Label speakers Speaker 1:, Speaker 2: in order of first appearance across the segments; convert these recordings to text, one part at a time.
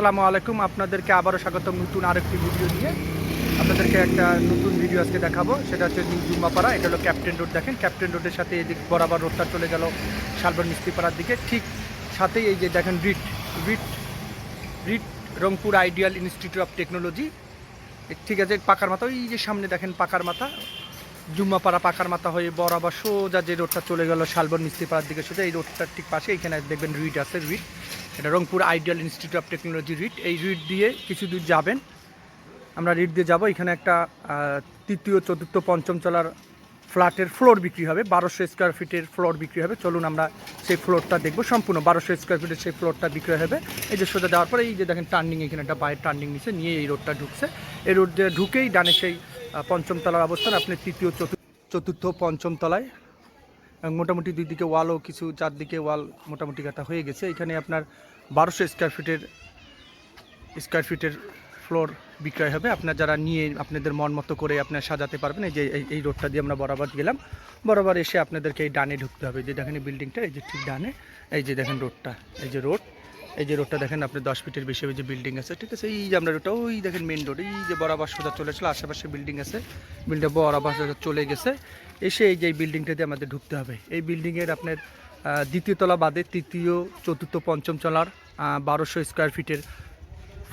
Speaker 1: আসসালামু আলাইকুম। আপনাদেরকে আবারও স্বাগতম নতুন আরেকটি ভিডিও নিয়ে। আপনাদেরকে একটা নতুন ভিডিও আজকে দেখাবো। সেটা হচ্ছে নিউ জুম্মাপাড়া। এটা হলো ক্যাপ্টেন রোড। দেখেন, ক্যাপ্টেন রোডের সাথে এদিক বরাবর রোডটা চলে গেল শালবন মিস্ত্রিপাড়ার দিকে। ঠিক সাথেই এই যে দেখেন writ. Writ writ Rangpur ideal institute of technology. ঠিক আছে, পাকার মাথা। ওই যে সামনে দেখেন পাকার মাথা। জুম্মাপাড়া পাকার মাথা হয়ে বরাবর সোজা যে রোডটা চলে গেল শালবন মিস্ত্রিপাড়ার দিকে সোজা, এই রোডটার ঠিক পাশে। এখানে দেখবেন রিট আছে, রিট। এটা Rangpur ideal institute of technology writ. এই রিট দিয়ে কিছু দূর যাবেন। আমরা রিট দিয়ে যাব। এখানে একটা তৃতীয়, চতুর্থ, পঞ্চম তলার ফ্ল্যাটের ফ্লোর বিক্রি হবে। বারোশো স্কোয়ার ফিটের ফ্লোর বিক্রি হবে। চলুন আমরা সেই ফ্লোরটা দেখব। সম্পূর্ণ বারোশো স্কোয়ার ফিটের সেই ফ্লোরটা বিক্রি হবে। এই যে সোজা দেওয়ার পরে এই যে দেখেন টার্নিং এখানে একটা বাইরের টার্নিং নিচে নিয়ে এই রোডটা ঢুকছে। এই রোড দিয়ে ঢুকেই ডানে সেই পঞ্চম তলার অবস্থান। আপনি তৃতীয়, চতুর্থ চতুর্থ, পঞ্চম তলায় মোটামুটি দুই দিকে ওয়ালও কিছু চারদিকে ওয়াল মোটামুটি কাটা হয়ে গেছে। এখানে আপনার বারোশো স্কোয়ার ফিটের স্কোয়ার ফিটের ফ্লোর বিক্রয় হবে। আপনার যারা নিয়ে আপনাদের মন মতো করে আপনার সাজাতে পারবেন, এই যে এই- রোডটা দিয়ে আমরা বরাবর গেলাম। বরাবর এসে আপনাদেরকে এই ডানে ঢুকতে হবে। যে দেখেন বিল্ডিংটা এই যে ঠিক ডানে, এই যে দেখেন রোডটা এই যে রোড এই যে রোডটা দেখেন, আপনি দশ ফিটের বেশি যে বিল্ডিং আছে, ঠিক আছে? এই যে আমরা রোডটা, ওই দেখেন মেন রোড এই যে বরাবর সোজা চলে আশেপাশে বিল্ডিং আছে। বিল্ডিং বরাবর চলে গেছে। এসে এই যে এই বিল্ডিংটা দিয়ে আমাদের ঢুকতে হবে। এই বিল্ডিংয়ের আপনার দ্বিতীয় তলা বাদে তৃতীয়, চতুর্থ, পঞ্চম চলার বারোশো স্কোয়ার ফিটের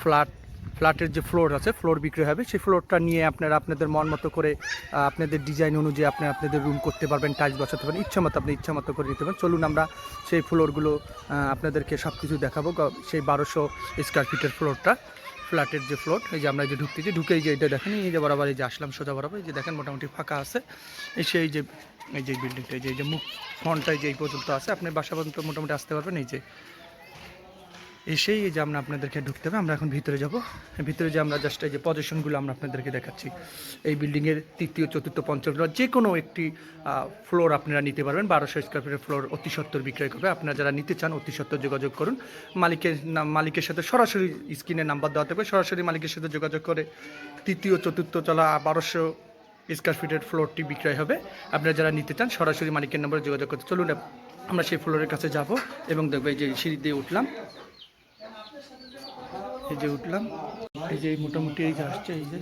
Speaker 1: ফ্ল্যাট ফ্ল্যাটের যে ফ্লোর আছে, ফ্লোর বিক্রি হবে। সেই ফ্লোরটা নিয়ে আপনারা আপনাদের মন মতো করে আপনাদের ডিজাইন অনুযায়ী আপনি আপনাদের রুম করতে পারবেন টাইলস বসাতে পারেন, ইচ্ছা মতো আপনি ইচ্ছা মতো করে দিতে পারেন। চলুন আমরা সেই ফ্লোরগুলো আপনাদেরকে সব কিছু দেখাবো সেই বারোশো স্কোয়ার ফিটের ফ্লোরটা ফ্ল্যাটের যে ফ্লোর এই যে আমরা যে ঢুকতেছি ঢুকে এই যে এটা দেখেন, এই যে বরাবর এই যে আসলাম সোজা বরাবর, এই যে দেখেন মোটামুটি ফাঁকা আছে। এই সেই যে, এই যে বিল্ডিংটা এই যে মুখ ফ্রন্টটা যে এই পর্যন্ত আছে, আপনি বাসা পর্যন্ত মোটামুটি আসতে পারবেন, এই যে এসেই এই যে আমরা আপনাদেরকে ঢুকতে হবে, আমরা এখন ভিতরে যাব। ভিতরে যে আমরা জাস্ট এই যে পজিশনগুলো আমরা আপনাদেরকে দেখাচ্ছি, এই বিল্ডিংয়ের তৃতীয়, চতুর্থ, পঞ্চম যে কোনো একটি ফ্লোর আপনারা নিতে পারবেন। বারোশো স্কোয়ার ফিটের ফ্লোর অতি সত্তর বিক্রয় করবে। আপনারা যারা নিতে চান, অতি সত্তর যোগাযোগ করুন। মালিকের মালিকের সাথে সরাসরি স্ক্রিনে নাম্বার দেওয়া থাকবে। সরাসরি মালিকের সাথে যোগাযোগ করে তৃতীয়, চতুর্থ তলা বারোশো স্কোয়ার ফিটের ফ্লোরটি বিক্রয় হবে। আপনারা যারা নিতে চান, সরাসরি মালিকের নম্বরে যোগাযোগ করতে চলুন। আমরা সেই ফ্লোরের কাছে যাব এবং দেখব এই যে সিঁড়ি দিয়ে উঠলাম। এই যে উঠলাম। এই যে মোটামুটি এই যে আসছে, এই যে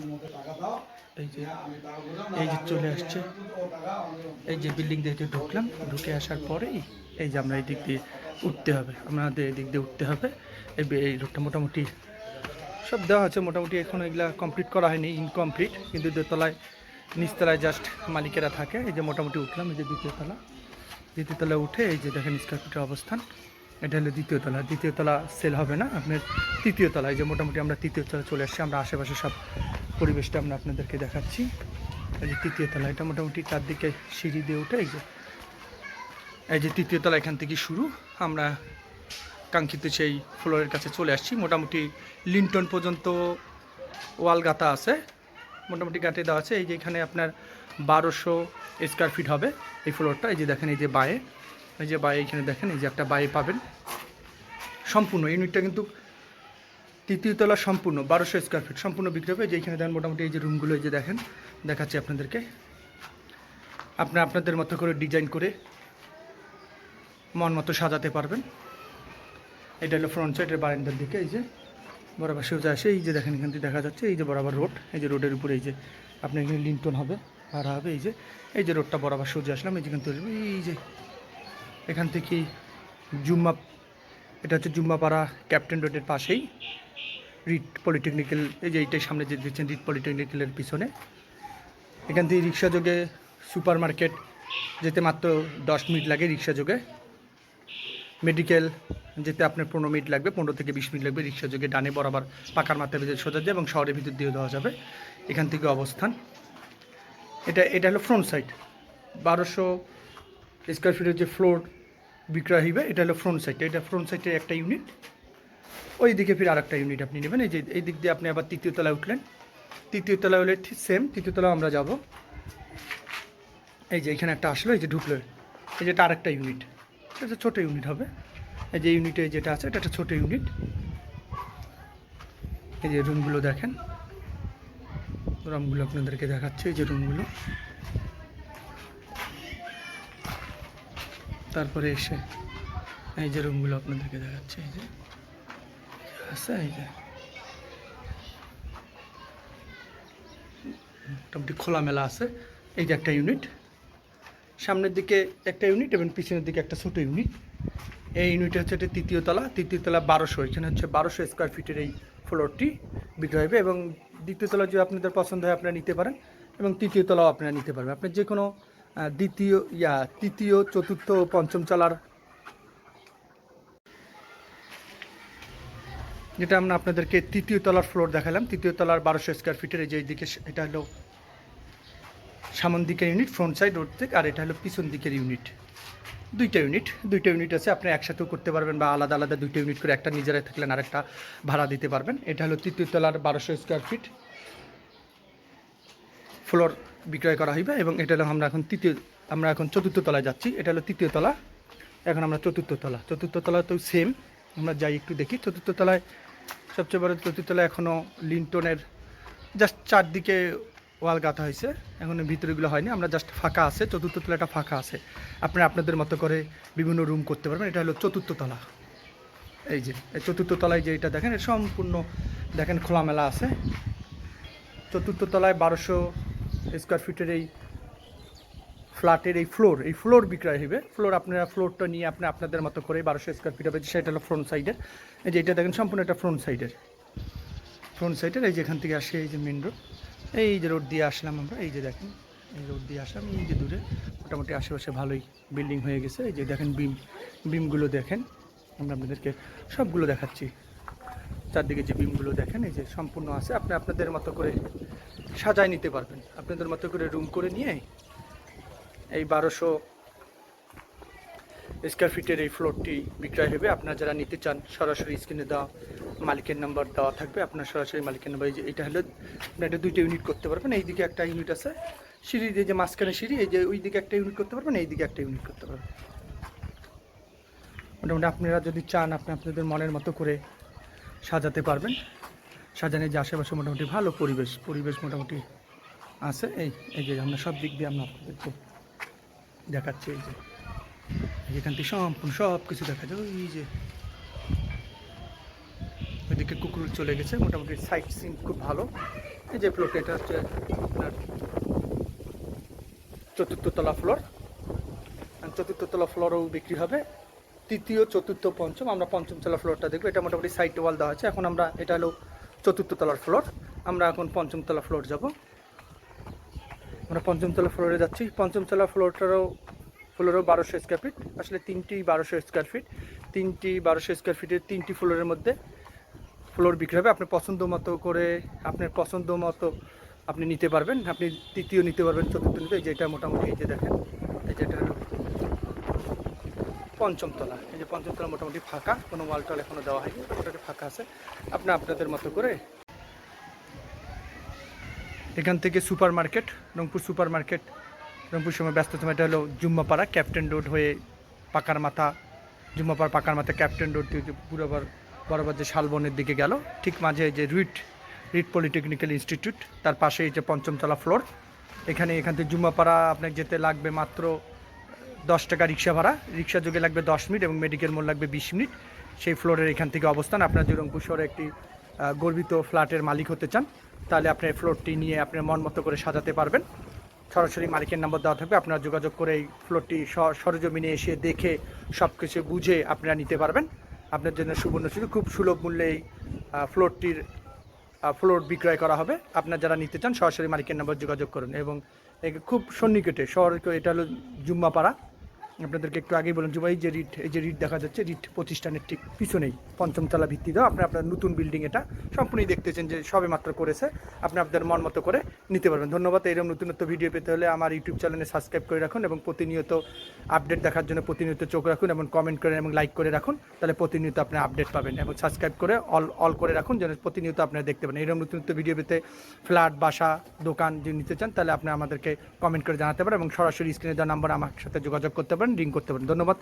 Speaker 1: এই যে এই যে চলে আসছে। এই যে বিল্ডিং দিয়ে ঢুকলাম। ঢুকে আসার পরেই এই যে আমরা এই দিক দিয়ে উঠতে হবে। আমাদের এই দিক দিয়ে উঠতে হবে। এই এই রোডটা মোটামুটি সব দেওয়া আছে। মোটামুটি এখন এগুলা কমপ্লিট করা হয়নি ইনকমপ্লিট কিন্তু দোতলায়, নিচতলায় জাস্ট মালিকেরা থাকে। এই যে মোটামুটি উঠলাম। এই যে দ্বিতীয় তলা। দ্বিতীয় তলায় উঠে এই যে দেখেন স্কোয়ার ফিটের অবস্থান। এটা হলো দ্বিতীয় তলা। দ্বিতীয় তলা সেল হবে না, আপনার তৃতীয় তলায় যে মোটামুটি আমরা তৃতীয় তলা চলে আসছি, আমরা আশেপাশে সব পরিবেশটা আমরা আপনাদেরকে দেখাচ্ছি। এই যে তৃতীয় তলা, এটা মোটামুটি চারদিকে সিঁড়ি দিয়ে উঠে এই যে এই যে তৃতীয় তলা এখান থেকে শুরু। আমরা কাঙ্ক্ষিত সেই ফ্লোরের কাছে চলে আসছি। মোটামুটি লিন্টন পর্যন্ত ওয়াল গাঁথা আছে, মোটামুটি গাঁটে দেওয়া আছে। এই যে এখানে আপনার বারোশো স্কোয়ার ফিট হবে এই ফ্লোরটা এই যে দেখেন, এই যে বায়ে। এই যে বায়ে এখানে দেখেন এই যে একটা বাই পাবেন সম্পূর্ণ ইউনিটটা কিন্তু তৃতীয় তলা সম্পূর্ণ বারোশো স্কোয়ার ফিট সম্পূর্ণ বিক্রি হবে যে এখানে দেখেন মোটামুটি এই যে রুমগুলো এই যে দেখেন দেখাচ্ছি আপনাদেরকে আপনারা আপনাদের মতো করে ডিজাইন করে মন মতো সাজাতে পারবেন এটা হলো ফ্রন্ট সাইডের বারান্দার দিকে এই যে বরাবর সোজা আসে এই যে দেখেন এখান থেকে দেখা যাচ্ছে এই যে বরাবর রোড এই যে রোডের উপরে এই যে আপনার এখানে লিন্টন হবে ভাড়া হবে এই যে এই যে রোডটা বরাবর সোজা আসলাম এই যেখান থেকে এই যে এখান থেকে জুম্মা, এটা হচ্ছে জুম্মাপাড়া ক্যাপ্টেন রোডের পাশেই, রিট পলিটেকনিক্যাল, এই যে এইটাই সামনে যে দিচ্ছেন রিট পলিটেকনিক্যালের পিছনে। এখান থেকে রিক্সা যোগে সুপার মার্কেট, যেতে মাত্র দশ মিনিট লাগে রিক্সা যোগে। মেডিকেল, যেতে আপনার পনেরো মিনিট লাগবে, পনেরো থেকে বিশ মিনিট লাগবে রিক্সা যোগে ডানে বরাবর পাকার মাথায় ভিতরে সোজা যায় এবং শহরের ভিতর দিয়ে দেওয়া যাবে, এখান থেকে অবস্থান। এটা এটা হলো ফ্রন্ট সাইড। বারোশো স্কোয়ার ফিটের যে ফ্লোর বিক্রয় হইবে, এটা হলো ফ্রন্ট সাইড এটা ফ্রন্ট সাইডের একটা ইউনিট ওই দিকে ফির আর একটা ইউনিট আপনি নেবেন, এই যে, এই দিক দিয়ে আপনি আবার তৃতীয় তলায় উঠলেন। তৃতীয় তলায় হলে ঠিক সেম তৃতীয় তলায় আমরা যাব। এই যে এখানে একটা আসলো, এই যে ঢুকলো, এই যে এটা আরেকটা ইউনিট এটা ছোটো ইউনিট হবে। এই যে ইউনিটে যেটা আছে, এটা একটা ছোটো ইউনিট এই যে রুমগুলো দেখেন। রুমগুলো আপনাদেরকে দেখাচ্ছে, এই যে রুমগুলো তারপরে এসে এই যে রুমগুলো আপনাদেরকে দেখাচ্ছে, এই যে। আছে, এই যে। মোটামুটি খোলামেলা আছে। এই যে একটা ইউনিট সামনের দিকে একটা ইউনিট এবং পিছনের দিকে একটা ছোটো ইউনিট এই ইউনিটে হচ্ছে এটা তৃতীয় তলা। তৃতীয় তলা বারোশো, এখানে হচ্ছে বারোশো স্কোয়ার ফিটের এই ফ্লোরটি বিক্রয় হবে এবং দ্বিতীয় তলা যদি আপনাদের পছন্দ হয়, আপনারা নিতে পারেন এবং তৃতীয় তলাও আপনারা নিতে পারবেন। আপনার যে কোনো দ্বিতীয়, ইয়া, তৃতীয়, চতুর্থ ও পঞ্চম তলার যেটা আমরা আপনাদেরকে তৃতীয় তলার ফ্লোর দেখালাম। তৃতীয় তলার বারোশো স্কোয়ার ফিটের এই যে এইদিকে এটা হলো সামন দিকের ইউনিট ফ্রন্ট সাইড রোড থেকে, আর এটা হলো পিছন দিকের ইউনিট দুইটা ইউনিট দুইটা ইউনিট আছে, আপনি একসাথেও করতে পারবেন বা আলাদা আলাদা দুইটা ইউনিট করে একটা নিজেরাই থাকলেন আর একটা ভাড়া দিতে পারবেন। এটা হলো তৃতীয় তলার বারোশো স্কোয়ার ফিট ফ্লোর বিক্রয় করা হইবে এবং এটা হলো আমরা এখন তৃতীয়, আমরা এখন চতুর্থ তলায় যাচ্ছি। এটা হলো তৃতীয় তলা। এখন আমরা চতুর্থ তলা। চতুর্থ তলা তো সেম আমরা যাই একটু দেখি। চতুর্থ তলায়, সবচেয়ে বড় চতুর্থ তলায় এখনও লিন্টনের জাস্ট চারদিকে ওয়াল গাঁথা হয়েছে। এখন ভিতরেগুলো হয়নি, আমরা জাস্ট ফাঁকা আছে। চতুর্থ তলাটা ফাঁকা আছে। আপনি আপনাদের মতো করে বিভিন্ন রুম করতে পারবেন। এটা হলো চতুর্থ তলা। এই যে চতুর্থ তলায় যে এটা দেখেন সম্পূর্ণ দেখেন খোলামেলা আছে। চতুর্থ তলায় বারোশো স্কোয়ার ফিটের এই ফ্ল্যাটের এই ফ্লোর এই ফ্লোর বিক্রয় হবে। ফ্লোর আপনারা ফ্লোরটা নিয়ে আপনি আপনাদের মতো করে বারোশো স্কোয়ার ফিট হবে। সেটা হলো ফ্রন্ট সাইডের এই যে এটা দেখেন, সম্পূর্ণ একটা ফ্রন্ট সাইডের ফ্রন্ট সাইডের এই যে এখান থেকে আসে এই যে মেন রোড এই যে রোড দিয়ে আসলাম আমরা, এই যে দেখেন, এই রোড দিয়ে আসলাম, এই যে দূরে। মোটামুটি আশেপাশে ভালোই বিল্ডিং হয়ে গেছে। এই যে দেখেন বিম বিমগুলো দেখেন। আমরা আপনাদেরকে সবগুলো দেখাচ্ছি। চারদিকে যে বিমগুলো দেখেন, এই যে সম্পূর্ণ আছে। আপনি আপনাদের মতো করে সাজায় নিতে পারবেন। আপনাদের মতো করে রুম করে নিয়ে এই বারোশো স্কোয়ার ফিটের এই ফ্লোরটি বিক্রয় হবে। আপনারা যারা নিতে চান, সরাসরি স্ক্রিনে দেওয়া মালিকের নাম্বার দেওয়া থাকবে। আপনার সরাসরি মালিকের নাম্বার এটা হলো আপনি একটা দুইটা ইউনিট করতে পারবেন। এই দিকে একটা ইউনিট আছে। সিঁড়ি দিয়ে যে মাঝখানে সিঁড়ি, এই যে ওই দিকে একটা ইউনিট করতে পারবেন এই দিকে একটা ইউনিট করতে পারবেন। মোটামুটি আপনারা যদি চান, আপনি আপনাদের মনের মতো করে সাজাতে পারবেন। সাজানোর যে আশেপাশে মোটামুটি ভালো পরিবেশ পরিবেশ মোটামুটি আছে, এই এই যে আমরা সব দিক দিয়ে আমরা আপনাদেরকে দেখাচ্ছি, এই যে এখান থেকে সম্পূর্ণ সব কিছু দেখা যায়, ওই যে ওইদিকে কুকুর চলে গেছে, মোটামুটি সাইট সিন খুব ভালো, এই যে ফ্লোরটা এটা হচ্ছে আপনার চতুর্থ তলা ফ্লোর চতুর্থ তলা ফ্লোরও বিক্রি হবে, তৃতীয়, চতুর্থ, পঞ্চম, আমরা পঞ্চম তলা ফ্লোরটা দেখব, এটা মোটামুটি সাইড ওয়াল দেওয়া আছে, এখন আমরা, এটা হলো চতুর্থ তলার ফ্লোর আমরা এখন পঞ্চম তলা ফ্লোর যাব। আমরা পঞ্চম তলা ফ্লোরে যাচ্ছি। পঞ্চম তলা ফ্লোরটারও ফ্লোরও বারোশো স্কোয়ার ফিট আসলে তিনটি বারোশো স্কোয়ার ফিট তিনটি বারোশো স্কোয়ার ফিটের তিনটি ফ্লোরের মধ্যে ফ্লোর বিক্রি হবে। আপনার পছন্দ মতো করে, আপনার পছন্দ মতো আপনি নিতে পারবেন। আপনি তৃতীয় নিতে পারবেন, চতুর্থ নিতে। যেটা মোটামুটি, এই যে দেখেন। পঞ্চম তলা এই যে পঞ্চম তলা মোটামুটি ফাঁকা, কোনো ওয়াল টল এখনও দেওয়া হয়নি, মোটামুটি ফাঁকা আছে। আপনি আপনাদের মতো করে এখান থেকে super market Rangpur super market Rangpur সময় ব্যস্ততম এটা হলো জুম্মাপাড়া, ক্যাপ্টেন রোড হয়ে পাকার মাথা, জুম্মাপাড়া পাকার মাথা ক্যাপ্টেন রোড যে পুরোবার বরাবর যে শালবনের দিকে গেল, ঠিক মাঝে যে রিট রিট পলিটেকনিক্যাল ইনস্টিটিউট, তার পাশে এই যে পঞ্চমতলা ফ্লোর। এখানে এখান থেকে জুম্মাপাড়া আপনাকে যেতে লাগবে মাত্র দশ টাকা রিক্সা ভাড়া। রিক্সা যোগে লাগবে দশ মিনিট এবং মেডিকেল মোড় লাগবে বিশ মিনিট। সেই ফ্লোরের এখান থেকে অবস্থান। আপনার যদি রংপুর শহরে একটি গর্বিত ফ্ল্যাটের মালিক হতে চান, তাহলে আপনি ফ্লোরটি নিয়ে আপনার মন মতো করে সাজাতে পারবেন। সরাসরি মালিকের নাম্বার দেওয়া থাকবে। আপনারা যোগাযোগ করে এই ফ্লোরটি সরজমিনে এসে দেখে সব কিছু বুঝে আপনারা নিতে পারবেন। আপনার জন্য সুবর্ণ সুযোগ। খুব সুলভ মূল্যে এই ফ্লোরটির ফ্লোর বিক্রয় করা হবে। আপনার যারা নিতে চান, সরাসরি মালিকের নাম্বার যোগাযোগ করুন এবং খুব সন্নিকটে শহর এটা হলো জুম্মাপাড়া। আপনাদেরকে একটু আগেই বললাম যে এই যে রিট, এই যে রিট দেখা যাচ্ছে, রিট প্রতিষ্ঠানের ঠিক পিছনেই, পঞ্চমতলা ভিত্তি দাও আপনি আপনার নতুন বিল্ডিং এটা সম্পূর্ণই দেখতেছেন যে সবে মাত্র করেছে। আপনি আপনাদের মন মতো করে নিতে পারবেন। ধন্যবাদ, এরকম নতুন নতুন ভিডিও পেতে হলে আমার ইউটিউব চ্যানেলে সাবস্ক্রাইব করে রাখুন এবং প্রতিনিয়ত আপডেট দেখার জন্য প্রতিনিয়ত চোখ রাখুন এবং কমেন্ট করে এবং লাইক করে রাখুন। তাহলে প্রতিনিয়ত আপনি আপডেট পাবেন এবং সাবস্ক্রাইব করে অল অল করে রাখুন যেন প্রতিনিয়ত আপনারা দেখতে পাবেন এরকম নতুন নতুন ভিডিও পেতে ফ্ল্যাট বাসা, দোকান যদি নিতে চান, তাহলে আপনি আমাদেরকে কমেন্ট করে জানাতে পারেন এবং সরাসরি স্ক্রিনে দেওয়া নাম্বার আমার সাথে যোগাযোগ করতে পারেন। রিং করতে পারেন ধন্যবাদ।